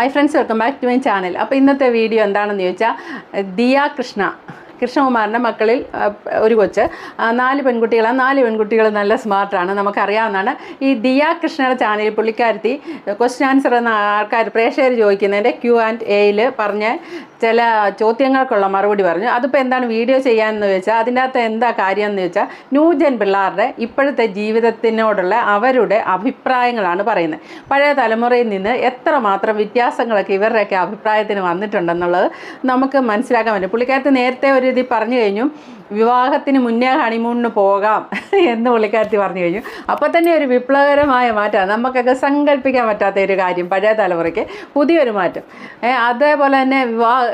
Hi friends welcome back to my channel അപ്പോൾ ഇന്നത്തെ video എന്താണെന്ന് ചോദിച്ചാൽ ദിയ കൃഷ്ണ. കൃഷ്ണകുമാറിന്റെ മക്കളിൽ ഒരു കൊച്ച്. നാല് പെൺകുട്ടികളാണ്. നാല് പെൺകുട്ടികൾ നല്ല സ്മാർട്ടാണ്. നമുക്കറിയാവുന്നതാണ്. ഈ ദിയ കൃഷ്ണയുടെ ചാനലിൽ പുള്ളിക്കാരത്തി ക്വസ്റ്റ്യൻ ആൻസർ എന്ന ആൾക്കാർ പ്രേക്ഷകർ ചോദിക്കുന്നതിന്റെ ക്യൂ ആൻഡ് എയിൽ പറഞ്ഞ ചില ചോദ്യങ്ങൾക്കുള്ള മറുപടി പറഞ്ഞു. അതിപ്പോൾ എന്താണ് വീഡിയോ ചെയ്യാമെന്ന് വെച്ചാൽ അതിന്റെ അകത്ത് എന്താ കാര്യം എന്ന് വെച്ചാൽ ന്യൂജൻ പിള്ളേരുടെ ഇപ്പോഴത്തെ ജീവിതത്തിനോടുള്ള അവരുടെ അഭിപ്രായങ്ങളാണ് പറയുന്നത്. പഴയ തലമുറയിൽ നിന്ന് എത്രമാത്രം വ്യത്യാസങ്ങളൊക്കെ ഇവരുടെയൊക്കെ അഭിപ്രായത്തിന് വന്നിട്ടുണ്ടെന്നുള്ളത് നമുക്ക് മനസ്സിലാക്കാൻ പറ്റും. പുള്ളിക്കാരത്ത് നേരത്തെ ഒരു ഇതിൽ പറഞ്ഞു കഴിഞ്ഞു. വിവാഹത്തിന് മുന്നേ ഹണിമൂണിന് പോകാം എന്ന് പുള്ളിക്കാരത്തി പറഞ്ഞു കഴിഞ്ഞു. അപ്പോൾ തന്നെ ഒരു വിപ്ലവകരമായ മാറ്റമാണ് നമുക്കൊക്കെ സങ്കല്പിക്കാൻ പറ്റാത്ത ഒരു കാര്യം പഴയ തലമുറയ്ക്ക്. പുതിയൊരു മാറ്റം. അതേപോലെ തന്നെ വിവാഹ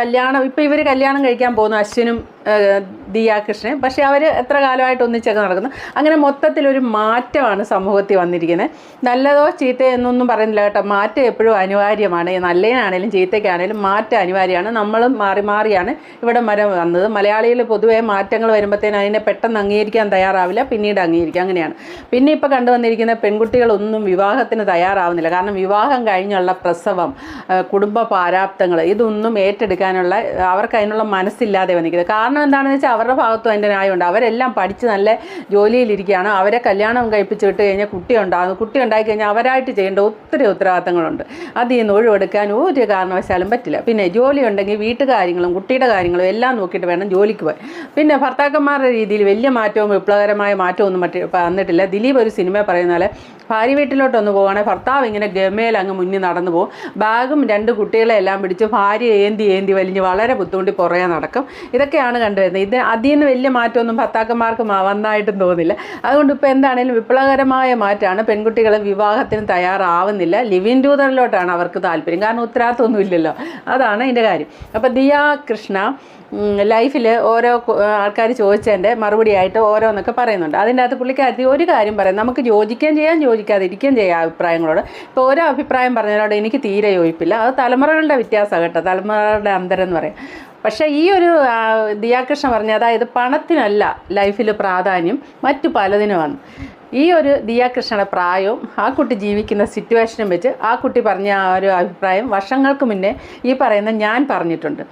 കല്യാണം ഇപ്പോൾ ഇവർ കല്യാണം കഴിക്കാൻ പോകുന്നു അശ്വിനും ഏഹ്, ദിയ കൃഷ്ണൻ പക്ഷേ അവർ എത്ര കാലമായിട്ട് ഒന്നിച്ചൊക്കെ നടക്കുന്നു. അങ്ങനെ മൊത്തത്തിലൊരു മാറ്റമാണ് സമൂഹത്തിൽ വന്നിരിക്കുന്നത്. നല്ലതോ ചീത്തയോ എന്നൊന്നും പറയുന്നില്ല കേട്ടോ. മാറ്റം എപ്പോഴും അനിവാര്യമാണ്. നല്ലതിനാണേലും ചീത്തയ്ക്കാണേലും മാറ്റം അനിവാര്യമാണ്. നമ്മളും മാറി മാറിയാണ് ഇവിടെ മരം വന്നത്. മലയാളികൾ പൊതുവേ മാറ്റങ്ങൾ വരുമ്പോഴത്തേനും അതിനെ പെട്ടെന്ന് അംഗീകരിക്കാൻ തയ്യാറാവില്ല. പിന്നീട് അംഗീകരിക്കുക അങ്ങനെയാണ്. പിന്നെ ഇപ്പോൾ കണ്ടുവന്നിരിക്കുന്ന പെൺകുട്ടികളൊന്നും വിവാഹത്തിന് തയ്യാറാവുന്നില്ല. കാരണം വിവാഹം കഴിഞ്ഞുള്ള പ്രസവം കുടുംബ പാരാപ്തങ്ങൾ ഇതൊന്നും ഏറ്റെടുക്കാനുള്ള അവർക്ക് അതിനുള്ള മനസ്സില്ലാതെ വന്നിരിക്കുന്നത്. കാരണം എന്താണെന്ന് വെച്ചാൽ അവരുടെ ഭാഗത്തും അതിന്റെ ന്യായമുണ്ട്. അവരെല്ലാം പഠിച്ച് നല്ല ജോലിയിലിരിക്കുകയാണ്. അവരെ കല്യാണം കഴിപ്പിച്ച് വിട്ട് കഴിഞ്ഞാൽ കുട്ടി ഉണ്ടാകുന്നു കുട്ടി ഉണ്ടായി കഴിഞ്ഞാൽ അവരായിട്ട് ചെയ്യേണ്ട ഒത്തിരി ഉത്തരവാദിത്തങ്ങളുണ്ട്. അതിൽ നിന്ന് ഒഴിവെടുക്കാൻ ഒരു കാരണവശാലും പറ്റില്ല. പിന്നെ ജോലി ഉണ്ടെങ്കിൽ വീട്ടുകാര്യങ്ങളും കുട്ടിയുടെ കാര്യങ്ങളും എല്ലാം നോക്കിയിട്ട് വേണം ജോലിക്ക് പോയി പിന്നെ ഭർത്താക്കന്മാരുടെ രീതിയിൽ വലിയ മാറ്റവും വിപ്ലവകരമായ മാറ്റവും ഒന്നും മറ്റ് വന്നിട്ടില്ല. ദിലീപ് ഒരു സിനിമ പറയുന്ന പോലെ ഭാര്യ വീട്ടിലോട്ടൊന്ന് പോവുകയാണെങ്കിൽ ഭർത്താവ് ഇങ്ങനെ ഗമയിൽ അങ്ങ് മുന്നിൽ നടന്നു പോകും. ബാഗും രണ്ട് കുട്ടികളെ എല്ലാം പിടിച്ച് ഭാര്യ ഏന്തി ഏന്തി വലിഞ്ഞ് വളരെ ബുദ്ധിമുട്ടി പുറകെ നടക്കും. ഇതൊക്കെയാണ് കണ്ടുവരുന്നത്. ഇത് അതിൽ നിന്ന് വലിയ മാറ്റമൊന്നും ഭർത്താക്കന്മാർക്ക് വന്നായിട്ടും തോന്നില്ല. അതുകൊണ്ട് ഇപ്പോൾ എന്താണെങ്കിലും വിപ്ലവകരമായ മാറ്റമാണ് പെൺകുട്ടികൾ വിവാഹത്തിന് തയ്യാറാവുന്നില്ല. ലിവിൻ ടൂതറിലോട്ടാണ് അവർക്ക് താല്പര്യം. കാരണം ഉത്തരവാദിത്തമൊന്നും ഇല്ലല്ലോ അതാണ് അതിന്റെ കാര്യം. അപ്പോൾ ദിയ കൃഷ്ണ ലൈഫിൽ ഓരോ ആൾക്കാർ ചോദിച്ചതിന്റെ മറുപടിയായിട്ട് ഓരോന്നൊക്കെ പറയുന്നുണ്ട്. അതിന്റെ അകത്ത് പുള്ളിക്കാരത്തി ഒരു കാര്യം പറയും. നമുക്ക് യോജിക്കുകയും ചെയ്യാം യോജിക്കാതിരിക്കുകയും ചെയ്യാം അഭിപ്രായങ്ങളോട്. ഇപ്പോൾ ഓരോ അഭിപ്രായം പറഞ്ഞതിനോട് എനിക്ക് തീരെ യോജിപ്പില്ല. അത് തലമുറകളുടെ വ്യത്യാസമാണ് കേട്ടോ. തലമുറകളുടെ അന്തരം എന്ന് പറയും. പക്ഷേ ഈ ഒരു ദിയാകൃഷ്ണ പറഞ്ഞ അതായത് പണത്തിനല്ല ലൈഫിൽ പ്രാധാന്യം മറ്റു പലതിനുമാണ്. ഈ ഒരു ദിയാകൃഷ്ണയുടെ പ്രായവും ആ കുട്ടി ജീവിക്കുന്ന സിറ്റുവേഷനും വെച്ച് ആ കുട്ടി പറഞ്ഞ ആ ഒരു അഭിപ്രായം വർഷങ്ങൾക്ക് മുന്നേ ഈ പറയുന്ന ഞാൻ പറഞ്ഞിട്ടുണ്ട്.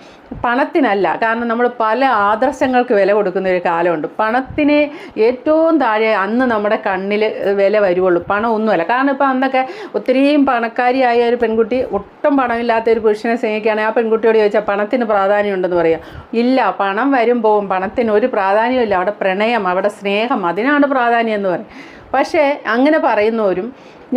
പണത്തിനല്ല കാരണം നമ്മൾ പല ആദർശങ്ങൾക്ക് വില കൊടുക്കുന്ന ഒരു കാലമുണ്ട്. പണത്തിന് ഏറ്റവും താഴെ അന്ന് നമ്മുടെ കണ്ണിൽ വില വരുവുള്ളൂ. പണം ഒന്നുമല്ല. കാരണം ഇപ്പോൾ അന്നൊക്കെ ഒത്തിരിയും പണക്കാരിയായ ഒരു പെൺകുട്ടി ഒട്ടും പണമില്ലാത്ത ഒരു പുരുഷനെ സ്നേഹിക്കുകയാണെങ്കിൽ ആ പെൺകുട്ടിയോട് ചോദിച്ചാൽ പണത്തിന് പ്രാധാന്യം ഉണ്ടെന്ന് പറയാം? ഇല്ല പണം വരും പണത്തിന് ഒരു പ്രാധാന്യമില്ല അവിടെ പ്രണയം അവിടെ സ്നേഹം അതിനാണ് പ്രാധാന്യം എന്ന് പറയും. പക്ഷേ അങ്ങനെ പറയുന്നവരും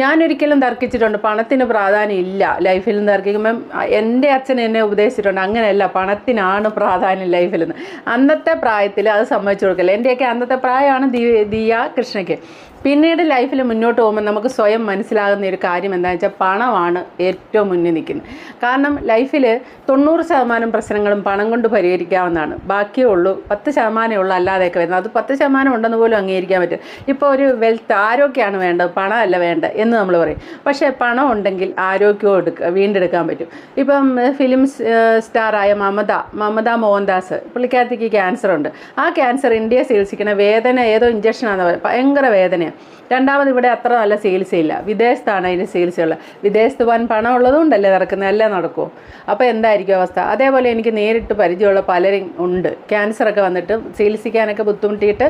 ഞാനൊരിക്കലും തർക്കിച്ചിട്ടുണ്ട്. പണത്തിന് പ്രാധാന്യം ഇല്ല. ലൈഫിൽ നിന്ന് തർക്കിക്കുമ്പം എന്റെ അച്ഛൻ എന്നെ ഉപദേശിച്ചിട്ടുണ്ട്. അങ്ങനെയല്ല. പണത്തിനാണ് പ്രാധാന്യം ലൈഫിൽ നിന്ന് അന്നത്തെ പ്രായത്തിൽ അത് സമ്മതിച്ചു കൊടുക്കില്ല? എന്റെയൊക്കെ അന്നത്തെ പ്രായമാണ് ദിയ കൃഷ്ണയ്ക്ക്. പിന്നീട് ലൈഫിൽ മുന്നോട്ട് പോകുമ്പോൾ നമുക്ക് സ്വയം മനസ്സിലാകുന്ന ഒരു കാര്യം എന്താണെന്ന് വെച്ചാൽ പണമാണ് ഏറ്റവും മുന്നിൽ നിൽക്കുന്നത്. കാരണം ലൈഫിൽ തൊണ്ണൂറ് ശതമാനം പ്രശ്നങ്ങളും പണം കൊണ്ട് പരിഹരിക്കാവുന്നതാണ്. ബാക്കിയേ ഉള്ളൂ. പത്ത് ശതമാനമേ ഉള്ളൂ അല്ലാതെയൊക്കെ വരുന്നത്. അത് പത്ത് ശതമാനം ഉണ്ടെന്ന് പോലും അംഗീകരിക്കാൻ പറ്റും ഇപ്പോൾ ഒരു വെൽത്ത് ആരോഗ്യമാണ് വേണ്ടത് പണമല്ല വേണ്ടത് എന്ന് നമ്മൾ പറയും. പക്ഷേ പണം ഉണ്ടെങ്കിൽ ആരോഗ്യവും എടുക്കുക വീണ്ടെടുക്കാൻ പറ്റും. ഇപ്പം ഫിലിം സ്റ്റാറായ മമത മമത മോഹൻദാസ് പുള്ളിക്കാരത്തേക്ക് ക്യാൻസർ ഉണ്ട്. ആ ക്യാൻസർ ഇന്ത്യയെ ചികിത്സിക്കുന്ന വേദന ഏതോ ഇഞ്ചക്ഷനാണെന്ന് പറയും. ഭയങ്കര വേദനയാണ്. രണ്ടാമത് ഇവിടെ അത്ര നല്ല ചികിത്സയില്ല വിദേശത്താണ് അതിന് ചികിത്സയുള്ളത് വിദേശത്ത് പോകാൻ പണം ഉള്ളതുകൊണ്ടല്ലേ നടക്കുന്നത്? എല്ലാം നടക്കുമോ അപ്പോൾ എന്തായിരിക്കും അവസ്ഥ? അതേപോലെ എനിക്ക് നേരിട്ട് പരിചയമുള്ള പലരും ഉണ്ട്. ക്യാൻസറൊക്കെ വന്നിട്ട് ചികിത്സിക്കാനൊക്കെ ബുദ്ധിമുട്ടിയിട്ട്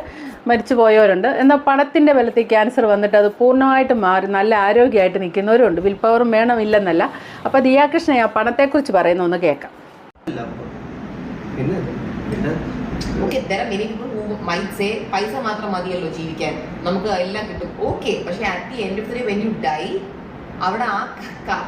മരിച്ചു പോയവരുണ്ട്. എന്നാൽ പണത്തിന്റെ ബലത്തിൽ ക്യാൻസർ വന്നിട്ട് അത് പൂർണമായിട്ട് മാറി നല്ല ആരോഗ്യമായിട്ട് നിൽക്കുന്നവരുണ്ട്. വിൽ പവറും വേണമില്ലെന്നല്ല. അപ്പോൾ ദിയാകൃഷ്ണ ആ പണത്തെക്കുറിച്ച് പറയുന്ന ഒന്ന് കേൾക്കാം. Okay people who might say പൈസ മാത്രം മതിയല്ലോ ജീവിക്കാൻ. നമുക്ക് എല്ലാം കിട്ടും. ഓക്കെ പക്ഷെ at the end of the when you die അവിടെ ആ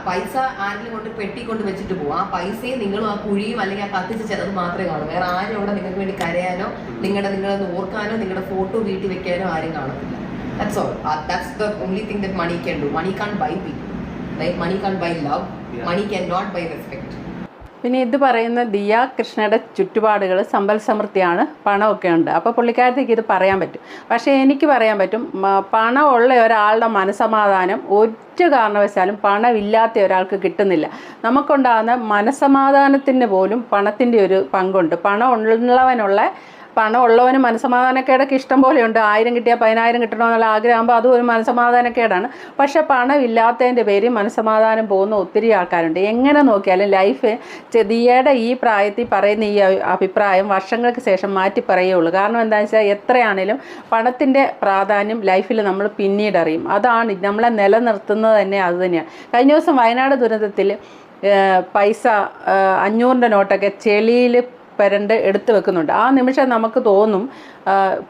പൈസ ആരെങ്കിലും കൊണ്ട് പെട്ടി കൊണ്ട് വെച്ചിട്ട് പോകും. ആ പൈസയെ നിങ്ങളും ആ കുഴിയും അല്ലെങ്കിൽ ആ കത്തിച്ച് ചിലത് മാത്രമേ കാണൂ. വേറെ ആരും അവിടെ നിങ്ങൾക്ക് വേണ്ടി കരയാനോ നിങ്ങളുടെ നിങ്ങളെ ഓർക്കാനോ നിങ്ങളുടെ ഫോട്ടോ വീട്ടിൽ വെക്കാനോ ആരും കാണത്തില്ല. That's all that's the only thing that money can do money can buy people money can buy love money can not buy respect പിന്നെ ഇത് പറയുന്ന ദിയ കൃഷ്ണയുടെ ചുറ്റുപാടുകൾ സമ്പൽ സമൃദ്ധിയാണ് പണമൊക്കെ ഉണ്ട്. അപ്പോൾ പുള്ളിക്കാരത്തേക്ക് ഇത് പറയാൻ പറ്റും. പക്ഷേ എനിക്ക് പറയാൻ പറ്റും പണമുള്ള ഒരാളുടെ മനസമാധാനം ഒറ്റ കാരണവശാലും പണമില്ലാത്ത ഒരാൾക്ക് കിട്ടുന്നില്ല. നമുക്കുണ്ടാകുന്ന മനസമാധാനത്തിന് പോലും പണത്തിന്റെ ഒരു പങ്കുണ്ട്. പണം ഉള്ളവനുള്ള പണം ഉള്ളവന് മനസ്സമാധാനക്കേടൊക്കെ ഇഷ്ടം പോലെയുണ്ട്. ആയിരം കിട്ടിയാൽ പതിനായിരം കിട്ടണമെന്നുള്ള ആഗ്രഹമാകുമ്പോൾ അതും ഒരു മനസ്സമാധാനക്കേടാണ്. പക്ഷെ പണം ഇല്ലാത്തതിന്റെ പേരിൽ മനസ്സമാധാനം പോകുന്ന ഒത്തിരി ആൾക്കാരുണ്ട്. എങ്ങനെ നോക്കിയാലും ലൈഫ് ചെതിയയുടെ ഈ പ്രായത്തിൽ പറയുന്ന ഈ അഭിപ്രായം വർഷങ്ങൾക്ക് ശേഷം മാറ്റി പറയുള്ളൂ കാരണം എന്താണെന്ന് വെച്ചാൽ എത്രയാണേലും പണത്തിന്റെ പ്രാധാന്യം ലൈഫിൽ നമ്മൾ പിന്നീട് അറിയും. അതാണ് നമ്മളെ നിലനിർത്തുന്നത് തന്നെ അത് തന്നെയാണ്. കഴിഞ്ഞ ദിവസം വയനാട് ദുരന്തത്തിൽ പൈസ അഞ്ഞൂറിന്റെ നോട്ടൊക്കെ ചെളിയിൽ പരണ്ട് എടുത്തു വെക്കുന്നുണ്ട്. ആ നിമിഷം നമുക്ക് തോന്നും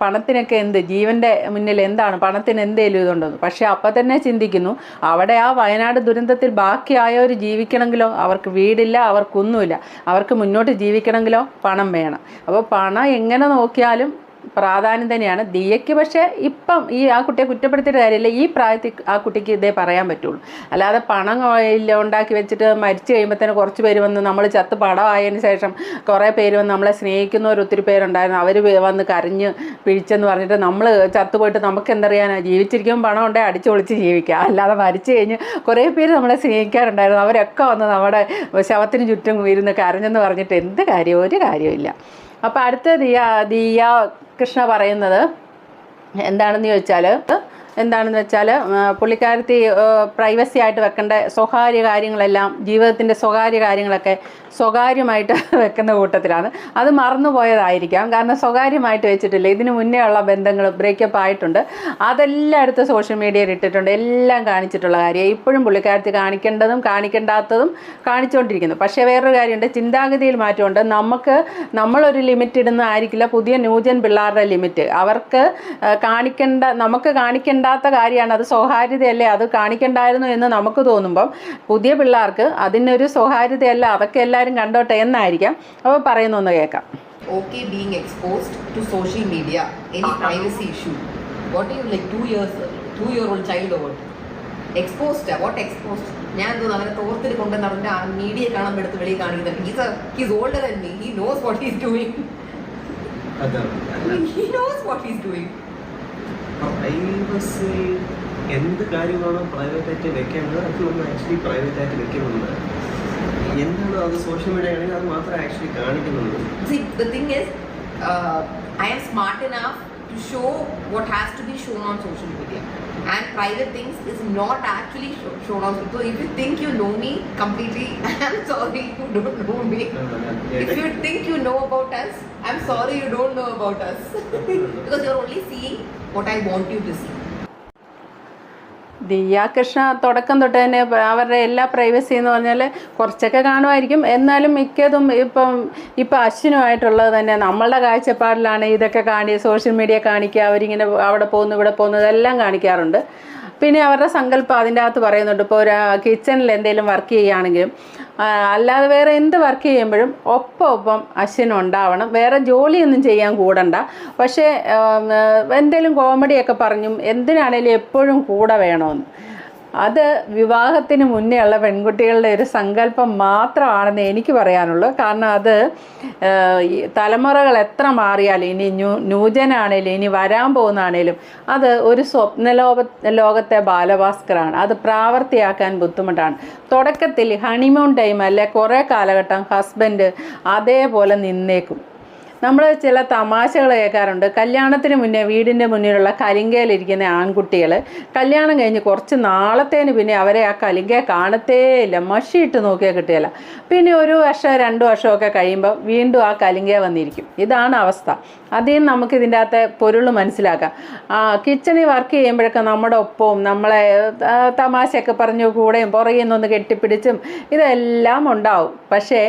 പണത്തിനൊക്കെ എന്ത് ജീവന്റെ മുന്നിൽ എന്താണ് പണത്തിന് എന്തേലും ഇതുണ്ടെന്ന് പക്ഷേ അപ്പം തന്നെ ചിന്തിക്കുന്നു അവിടെ ആ വയനാട് ദുരന്തത്തിൽ ബാക്കിയായവർ ജീവിക്കണമെങ്കിലോ? അവർക്ക് വീടില്ല അവർക്കൊന്നുമില്ല. അവർക്ക് മുന്നോട്ട് ജീവിക്കണമെങ്കിലോ? പണം വേണം. അപ്പോൾ പണം എങ്ങനെ നോക്കിയാലും പ്രാധാന്യം തന്നെയാണ്. ദിയയ്ക്ക് പക്ഷേ ഇപ്പം ഈ ആ കുട്ടിയെ കുറ്റപ്പെടുത്തിയിട്ട് കാര്യമില്ല. ഈ പ്രായത്തിൽ ആ കുട്ടിക്ക് ഇതേ പറയാൻ പറ്റുള്ളൂ. അല്ലാതെ പണം ഇല്ല ഉണ്ടാക്കി വെച്ചിട്ട് മരിച്ചു കഴിയുമ്പോൾ തന്നെ കുറച്ച് പേര് വന്ന് നമ്മൾ ചത്ത് പടമായതിന് ശേഷം കുറേ പേര് വന്ന് നമ്മളെ സ്നേഹിക്കുന്നവർ ഒത്തിരി പേരുണ്ടായിരുന്നു. അവർ വന്ന് കരഞ്ഞ് പിഴിച്ചെന്ന് പറഞ്ഞിട്ട് നമ്മൾ ചത്തുപോയിട്ട് നമുക്ക് എന്തറിയാനാ ജീവിച്ചിരിക്കുമ്പോൾ പണം ഉണ്ടെങ്കിൽ അടിച്ചു പൊളിച്ച് ജീവിക്കുക അല്ലാതെ മരിച്ചു കഴിഞ്ഞ് കുറേ പേര് നമ്മളെ സ്നേഹിക്കാറുണ്ടായിരുന്നു. അവരൊക്കെ വന്ന് നമ്മുടെ ശവത്തിന് ചുറ്റും ഇരുന്ന് കരഞ്ഞെന്ന് പറഞ്ഞിട്ട് എന്ത് കാര്യം? ഒരു കാര്യമില്ല അപ്പോൾ അടുത്ത ദിയ ദിയ കൃഷ്ണ പറയുന്നത്. എന്താണെന്ന് ചോദിച്ചാൽ എന്താണെന്ന് വെച്ചാൽ പുള്ളിക്കാരത്തി പ്രൈവസി ആയിട്ട് വെക്കേണ്ട സ്വകാര്യ കാര്യങ്ങളെല്ലാം ജീവിതത്തിന്റെ സ്വകാര്യ കാര്യങ്ങളൊക്കെ സ്വകാര്യമായിട്ട് വെക്കുന്ന കൂട്ടത്തിലാണ്. അത് മറന്നുപോയതായിരിക്കാം. കാരണം സ്വകാര്യമായിട്ട് വെച്ചിട്ടില്ല. ഇതിനു മുന്നേ ഉള്ള ബന്ധങ്ങൾ ബ്രേക്കപ്പ് ആയിട്ടുണ്ട്. അതെല്ലാം എടുത്ത് സോഷ്യൽ മീഡിയയിൽ ഇട്ടിട്ടുണ്ട്. എല്ലാം കാണിച്ചിട്ടുള്ള കാര്യം ഇപ്പോഴും പുള്ളിക്കാരത്തി കാണിക്കേണ്ടതും കാണിക്കേണ്ടാത്തതും കാണിച്ചുകൊണ്ടിരിക്കുന്നു പക്ഷേ വേറൊരു കാര്യമുണ്ട്. ചിന്താഗതിയിൽ മാറ്റമുണ്ട്. നമുക്ക് നമ്മളൊരു ലിമിറ്റ് ഇടുന്നതായിരിക്കില്ല. പുതിയ ന്യൂജൻ പിള്ളേരുടെ ലിമിറ്റ് അവർക്ക് കാണിക്കേണ്ട നമുക്ക് കാണിക്കേണ്ടാത്ത കാര്യമാണ്. അത് സ്വകാര്യതയല്ലേ? അത് കാണിക്കണ്ടായിരുന്നു എന്ന് നമുക്ക് തോന്നുമ്പം പുതിയ പിള്ളേർക്ക് അതിനൊരു സ്വകാര്യതയല്ല. അതൊക്കെ എല്ലാവരും കണ്ടോട്ടെ എന്നായിരിക്കാം. അപ്പോൾ പറയുന്നൊന്ന് കേൾക്കാം. Okay being exposed to social media any privacy issue. What you like like years years year year old child or what exposed what exposed? ഞാൻ എന്തോ അവനെ തോർത്തിൽ കൊണ്ട് നടന്നിട്ട് ആ മീഡിയ കാണാൻ എടുത്ത് വെളിയിൽ കാണിക്കുന്നുണ്ട് he's he's older than me he knows what he's doing he knows what he's doing privacy എന്ത് കാര്യമാണ് പ്രൈവറ്റ് ആയിട്ട് വെക്കേണ്ടത് അത് നമ്മൾ ആക്ച്വലി പ്രൈവറ്റ് ആയിട്ട് വെക്കുന്നുണ്ട്. എന്താണോ അത് സോഷ്യൽ മീഡിയ ആണെങ്കിൽ അത് മാത്രമേ actually കാണിക്കുന്നുള്ളൂ See, the thing is, uh, I am smart enough to show what has to be shown on social media. And private things is not actually show, shown on. So if you think you know me completely, I'm sorry you don't know me. If you think you know about us, I'm sorry you don't know about us. because you're only seeing what I want See. തുടക്കം തൊട്ട് തന്നെ അവരുടെ എല്ലാ privacy എന്ന് പറഞ്ഞാൽ കുറച്ചൊക്കെ കാണുമായിരിക്കും എന്നാലും മിക്കതും ഇപ്പം ഇപ്പം അശ്വിനുമായിട്ടുള്ളത് തന്നെ നമ്മളുടെ കാഴ്ചപ്പാടിലാണ് ഇതൊക്കെ കാണി സോഷ്യൽ മീഡിയ കാണിക്കുക അവരിങ്ങനെ അവിടെ പോകുന്നു ഇവിടെ പോകുന്നു ഇതെല്ലാം കാണിക്കാറുണ്ട് പിന്നെ അവരുടെ സങ്കല്പം അതിന്റെ അകത്ത് പറയുന്നുണ്ട് ഇപ്പോൾ ഒരു കിച്ചണിൽ എന്തെങ്കിലും വർക്ക് ചെയ്യുകയാണെങ്കിലും അല്ലാതെ വേറെ എന്ത് വർക്ക് ചെയ്യുമ്പോഴും ഒപ്പം ഒപ്പം അശ്വിനുണ്ടാവണം വേറെ ജോലിയൊന്നും ചെയ്യാൻ കൂടണ്ട. പക്ഷേ എന്തെങ്കിലും കോമഡിയൊക്കെ പറഞ്ഞും എന്തിനാണേലും എപ്പോഴും കൂടെ വേണമെന്ന് അത് വിവാഹത്തിന് മുന്നേ ഉള്ള പെൺകുട്ടികളുടെ ഒരു സങ്കല്പം മാത്രമാണെന്ന് എനിക്ക് പറയാനുള്ളൂ. കാരണം അത് തലമുറകൾ എത്ര മാറിയാലും ഇനി ന്യൂ ന്യൂജനാണേലും ഇനി വരാൻ പോകുന്നതാണേലും അത് ഒരു സ്വപ്നലോക ലോകത്തെ ബാലഭാസ്കറാണ്. അത് പ്രാവർത്തിയാക്കാൻ ബുദ്ധിമുട്ടാണ്. തുടക്കത്തിൽ ഹണിമൂൺ ടൈം അല്ലെ കുറേ കാലഘട്ടം ഹസ്ബൻഡ് അതേപോലെ നിന്നേക്കും. നമ്മൾ ചില തമാശകൾ കേൾക്കാറുണ്ട്. കല്യാണത്തിന് മുന്നേ വീടിന്റെ മുന്നിലുള്ള കലിങ്കയിലിരിക്കുന്ന ആൺകുട്ടികൾ കല്യാണം കഴിഞ്ഞ് കുറച്ച് നാളത്തേന് പിന്നെ അവരെ ആ കലിങ്ക കാണത്തേ ഇല്ല മഷിയിട്ട് നോക്കിയാൽ കിട്ടുകയില്ല പിന്നെ ഒരു വർഷം രണ്ട് വർഷമൊക്കെ കഴിയുമ്പോൾ വീണ്ടും ആ കലിങ്ക വന്നിരിക്കും. ഇതാണ് അവസ്ഥ. നിന്ന് നമുക്ക് ഇതിന്റെ അകത്തെ പൊരുൾ മനസ്സിലാക്കാം. കിച്ചണിൽ വർക്ക് ചെയ്യുമ്പോഴൊക്കെ നമ്മുടെ ഒപ്പവും നമ്മളെ തമാശയൊക്കെ പറഞ്ഞു കൂടെയും പുറകിൽ നിന്നൊന്ന് കെട്ടിപ്പിടിച്ചും ഇതെല്ലാം ഉണ്ടാവും. പക്ഷേ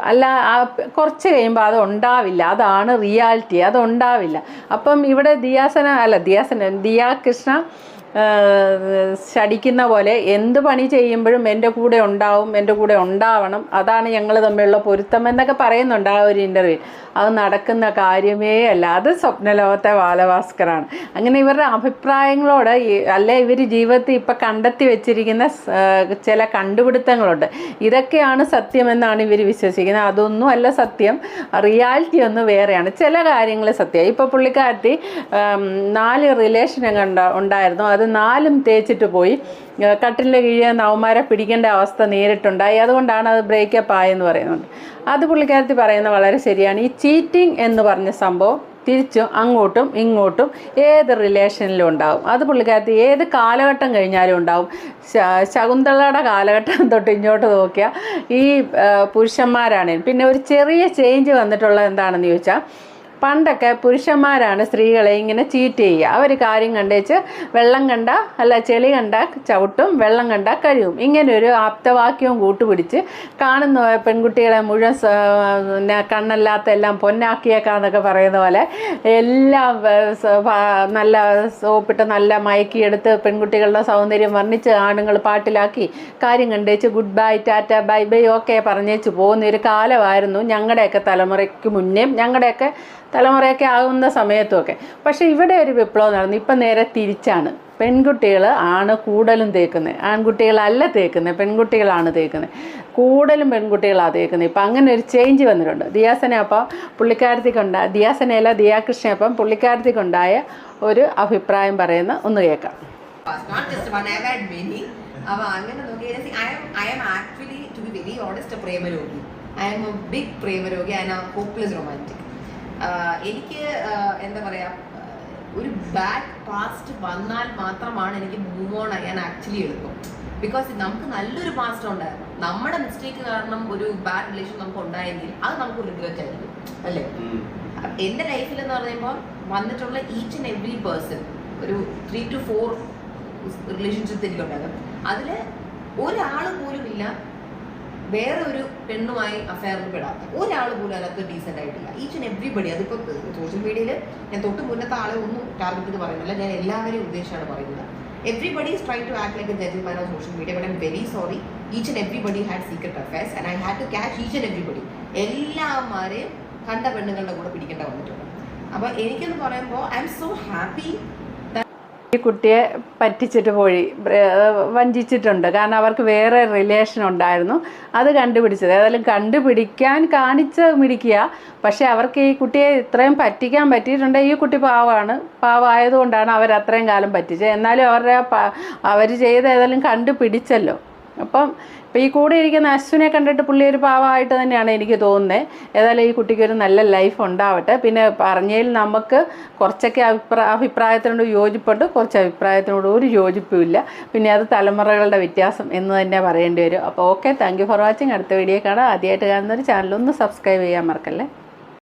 അല്ല ആ കുറച്ച് കഴിയുമ്പോൾ അത് ഉണ്ടാവില്ല. അതാണ് റിയാലിറ്റി. അത് ഉണ്ടാവില്ല. അപ്പം ഇവിടെ ദിയാസന അല്ല ദിയാസന ദിയാ കൃഷ്ണ ശടിക്കുന്ന പോലെ എന്ത് പണി ചെയ്യുമ്പോഴും എന്റെ കൂടെ ഉണ്ടാവും എന്റെ കൂടെ ഉണ്ടാവണം. അതാണ് ഞങ്ങൾ തമ്മിലുള്ള പൊരുത്തം എന്നൊക്കെ പറയുന്നുണ്ട് ആ ഒരു ഇന്റർവ്യൂ അത് നടക്കുന്ന കാര്യമേ അല്ല. അത് സ്വപ്നലോകത്തെ ബാലഭാസ്കറാണ്. അങ്ങനെ ഇവരുടെ അഭിപ്രായങ്ങളോട് അല്ല ഇവർ ജീവിതത്തിൽ ഇപ്പം കണ്ടെത്തി വെച്ചിരിക്കുന്ന ചില കണ്ടുപിടുത്തങ്ങളുണ്ട്. ഇതൊക്കെയാണ് സത്യമെന്നാണ് ഇവർ വിശ്വസിക്കുന്നത്. അതൊന്നും അല്ല സത്യം. റിയാലിറ്റി ഒന്ന് വേറെയാണ്. ചില കാര്യങ്ങൾ സത്യം. ഇപ്പോൾ പുള്ളിക്കാരത്തി നാല് റിലേഷൻ കണ്ട ഉണ്ടായിരുന്നു. അത് നാലും തേച്ചിട്ട് പോയി. കട്ടിലിന്റെ കീഴിൽ നവമാരെ പിടിക്കേണ്ട അവസ്ഥ നേരിട്ടുണ്ടായി. അതുകൊണ്ടാണ് അത് ബ്രേക്കപ്പ് ആയെന്ന് പറയുന്നത്. അത് പുള്ളിക്കാരത്തി പറയുന്നത് വളരെ ശരിയാണ്. ഈ ചീറ്റിംഗ് എന്ന് പറഞ്ഞ സംഭവം തിരിച്ചും അങ്ങോട്ടും ഇങ്ങോട്ടും ഏത് റിലേഷനിലും ഉണ്ടാവും. അത് പുള്ളിക്കാരത്തി ഏത് കാലഘട്ടം കഴിഞ്ഞാലും ഉണ്ടാവും. ശകുന്തളയുടെ കാലഘട്ടം തൊട്ട് ഇങ്ങോട്ട് നോക്കിയാൽ ഈ പുരുഷന്മാരാണ് പിന്നെ ഒരു ചെറിയ ചേഞ്ച് വന്നിട്ടുള്ളത് എന്താണെന്ന് ചോദിച്ചാൽ പണ്ടൊക്കെ പുരുഷന്മാരാണ് സ്ത്രീകളെ ഇങ്ങനെ ചീറ്റ് ചെയ്യുക. അവർ കാര്യം കണ്ടേച്ച് വെള്ളം കണ്ട അല്ല ചെളി കണ്ട ചവിട്ടും വെള്ളം കണ്ട കഴിയും ഇങ്ങനെ ഒരു ആപ്തവാക്യവും കൂട്ടുപിടിച്ച് കാണുന്ന പെൺകുട്ടികളെ മുഴുവൻ പിന്നെ കണ്ണല്ലാത്ത എല്ലാം പൊന്നാക്കിയേക്കാന്നൊക്കെ പറയുന്ന പോലെ എല്ലാം നല്ല സോപ്പിട്ട് നല്ല മയക്കിയെടുത്ത് പെൺകുട്ടികളുടെ സൗന്ദര്യം വർണിച്ച് ആണുങ്ങൾ പാട്ടിലാക്കി കാര്യം കണ്ടേച്ച് good bye tata bye bye okay പറഞ്ഞേച്ച് പോകുന്ന ഒരു കാലമായിരുന്നു ഞങ്ങളുടെയൊക്കെ തലമുറയ്ക്ക് മുന്നേ. ഞങ്ങളുടെയൊക്കെ തലമുറയൊക്കെ ആകുന്ന സമയത്തുമൊക്കെ. പക്ഷേ ഇവിടെ ഒരു വിപ്ലവം നടന്നു. ഇപ്പം നേരെ തിരിച്ചാണ്. പെൺകുട്ടികൾ ആണ് കൂടുതലും തേക്കുന്നത്. ആൺകുട്ടികളല്ല തേക്കുന്നത്. പെൺകുട്ടികളാണ് തേക്കുന്നത്. കൂടുതലും പെൺകുട്ടികളാണ് തേക്കുന്നത്. ഇപ്പം അങ്ങനെ ഒരു ചേഞ്ച് വന്നിട്ടുണ്ട്. ദിയാസന അപ്പം പുള്ളിക്കാരത്തിക്കുണ്ടായ ദിയാസനയല്ല ദിയാകൃഷ്ണയപ്പം പുള്ളിക്കാരത്തിക്കുണ്ടായ ഒരു അഭിപ്രായം പറയുന്ന ഒന്ന് കേൾക്കാം. പ്രേമരോഗി. ഐ എം എ ബിഗ് പ്രേമരോഗി. ആൻഡ് ഹോപ്പ്ലെസ് റൊമാന്റിക് എനിക്ക് എന്താ പറയാ ഒരു ബാഡ് പാസ്റ്റ് വന്നാൽ മാത്രമാണ് എനിക്ക് മൂവ് ഓൺ ചെയ്യാൻ ആക്ച്വലി എളുപ്പം ബിക്കോസ് നമുക്ക് നല്ലൊരു പാസ്റ്റ് ഉണ്ടായിരുന്നു നമ്മുടെ മിസ്റ്റേക്ക് കാരണം ഒരു ബാഡ് റിലേഷൻ നമുക്ക് ഉണ്ടായെങ്കിൽ അത് നമുക്ക് റിഗ്രറ്റ് ആയിരിക്കും. അല്ലേ? എന്റെ ലൈഫിൽ എന്ന് പറയുമ്പോൾ വന്നിട്ടുള്ള ഈച്ച് ആൻഡ് എവറി പേഴ്സൺ ഒരു ത്രീ ടു ഫോർ റിലേഷൻഷിപ്പ് എനിക്കുണ്ടായിരുന്നു. അതിൽ ഒരാൾ പോലും ഇല്ല വേറെ ഒരു പെണ്ണുമായി അഫയറിൽ പെടാത്ത ഒരാൾ പോലും അതിനകത്ത് ഡീസെന്റ് ആയിട്ടില്ല. ഈച്ച് ആൻഡ് എവറിബഡി അതിപ്പോൾ സോഷ്യൽ മീഡിയയിൽ ഞാൻ തൊട്ട് മുന്നത്തെ ആളെ ഒന്നും ടാർഗറ്റ് ചെയ്ത് പറയുന്നില്ല. ഞാൻ എല്ലാവരെയും ഉദ്ദേശിച്ചാണ് പറയുന്നത്. Everybody is try to act like a man on social media but I'm very sorry each and everybody had secret affairs and I had to catch each and everybody എല്ലാവരെയും കണ്ട പെണ്ണുങ്ങളുടെ കൂടെ പിടിക്കേണ്ട വന്നിട്ടുണ്ട്. അപ്പോൾ എനിക്കെന്ന് പറയുമ്പോൾ ഐ എം സോ ഹാപ്പി ഈ കുട്ടിയെ പറ്റിച്ചിട്ട് പോയി വഞ്ചിച്ചിട്ടുണ്ട്. കാരണം അവർക്ക് വേറെ റിലേഷൻ ഉണ്ടായിരുന്നു. അത് കണ്ടുപിടിച്ചത്. ഏതായാലും കണ്ടുപിടിക്കാൻ കാണിച്ച് മിടിക്കുക പക്ഷേ അവർക്ക് ഈ കുട്ടിയെ ഇത്രയും പറ്റിക്കാൻ പറ്റിയിട്ടുണ്ട്. ഈ കുട്ടി പാവമാണ് പാവമായതുകൊണ്ടാണ് അവർ അത്രയും കാലം പറ്റിച്ചത്. എന്നാലും അവരുടെ അവർ ചെയ്ത ഏതായാലും കണ്ടുപിടിച്ചല്ലോ. അപ്പം ഇപ്പം ഈ കൂടെ ഇരിക്കുന്ന അശ്വിനെ കണ്ടിട്ട് പുള്ളി ഒരു പാവമായിട്ട് തന്നെയാണ് എനിക്ക് തോന്നുന്നത് ഏതായാലും ഈ കുട്ടിക്ക് ഒരു നല്ല ലൈഫ് ഉണ്ടാവട്ടെ. പിന്നെ പറഞ്ഞതിൽ നമുക്ക് കുറച്ചൊക്കെ അഭിപ്രായ അഭിപ്രായത്തിനോട് യോജിപ്പുണ്ട്. കുറച്ച് അഭിപ്രായത്തിനോട് ഒരു യോജിപ്പുമില്ല പിന്നെ അത് തലമുറകളുടെ വ്യത്യാസം എന്ന് തന്നെ പറയേണ്ടി വരും. അപ്പോൾ ഓക്കെ താങ്ക് ഫോർ വാച്ചിങ് അടുത്ത വീഡിയോ കാണാം. ആദ്യമായിട്ട് കാണുന്ന ഒരു ചാനൽ ഒന്ന് സബ്സ്ക്രൈബ് ചെയ്യാൻ മറക്കല്ലേ?